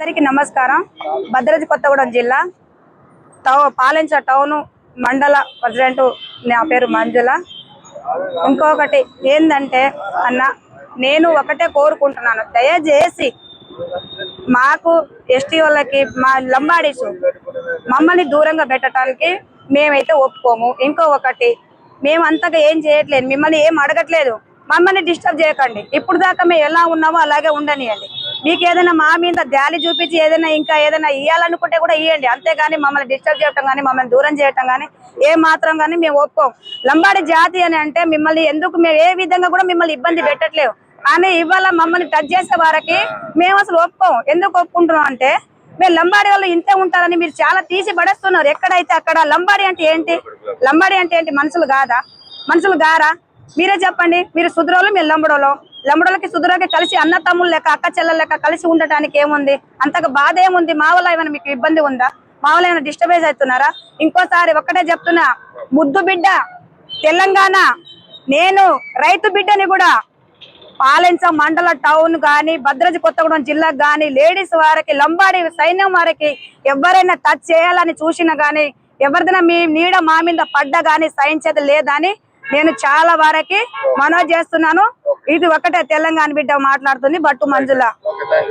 అందరికీ నమస్కారం. భద్రాద్రి కొత్తగూడెం జిల్లా టౌ పాలించ టౌన్ మండల ప్రెసిడెంట్ నా పేరు మంజుల. ఇంకొకటి ఏంటంటే అన్న నేను ఒకటే కోరుకుంటున్నాను. దయచేసి మాకు ఎస్టీ వాళ్ళకి మా లంబాడీసు మమ్మల్ని దూరంగా పెట్టడానికి మేమైతే ఒప్పుకోము. ఇంకో ఒకటి మేము అంతగా ఏం చేయట్లేదు. మిమ్మల్ని ఏం అడగట్లేదు. మమ్మల్ని డిస్టర్బ్ చేయకండి. ఇప్పుడు దాకా మేము ఎలా ఉన్నామో అలాగే ఉండనియండి. మీకు ఏదైనా మా మీద జాలి చూపించి ఏదైనా ఇంకా ఏదైనా ఇవ్వాలనుకుంటే కూడా ఇవ్వండి అంతేగాని మమ్మల్ని డిస్టర్బ్ చేయటం కానీ మమ్మల్ని దూరం చేయటం కానీ ఏ మాత్రం కానీ మేము ఒప్పుకోం. లంబాడి జాతి అని అంటే మిమ్మల్ని ఎందుకు మేము ఏ విధంగా కూడా మిమ్మల్ని ఇబ్బంది పెట్టట్లేవు. కానీ ఇవాళ మమ్మల్ని టచ్ చేసే వారికి మేము అసలు ఒప్పుకోం. ఎందుకు ఒప్పుకుంటున్నాం అంటే మేము లంబాడి వాళ్ళు ఇంతే ఉంటారని మీరు చాలా తీసి పడేస్తున్నారు. ఎక్కడైతే అక్కడ లంబాడి అంటే ఏంటి? లంబాడి అంటే ఏంటి? మనుషులు కాదా? మనుషులు గారా? మీరే చెప్పండి మీరు సుధురోలు మీరు లంబడోలో. లంబడోలకి సుదరోకి కలిసి అన్న తమ్ముళ్ళు లెక్క అక్క చెల్లెల లెక్క కలిసి ఉండటానికి ఏముంది? అంతగా బాధ ఏముంది? మా వల్ల ఏమైనా మీకు ఇబ్బంది ఉందా? మా వల్ల ఏమైనా డిస్టర్బెన్స్ అవుతున్నారా? ఇంకోసారి ఒక్కటే చెప్తున్నా ముద్దు బిడ్డ తెలంగాణ నేను రైతు బిడ్డని కూడా పాలెంచ మండల టౌన్ కానీ భద్రాద్రి కొత్తగూడెం జిల్లాకు కానీ లేడీస్ వారికి లంబాడి సైన్యం వారికి ఎవరైనా టచ్ చేయాలని చూసినా కానీ ఎవరిదైనా మీ నీడ మా మీద పడ్డ సైన్ సహించేది లేదని నేను చాలా వారికి మనవి చేస్తున్నాను. ఇది ఒకటే తెలంగాణ బిడ్డ మాట్లాడుతుంది. బట్టు మంజుల.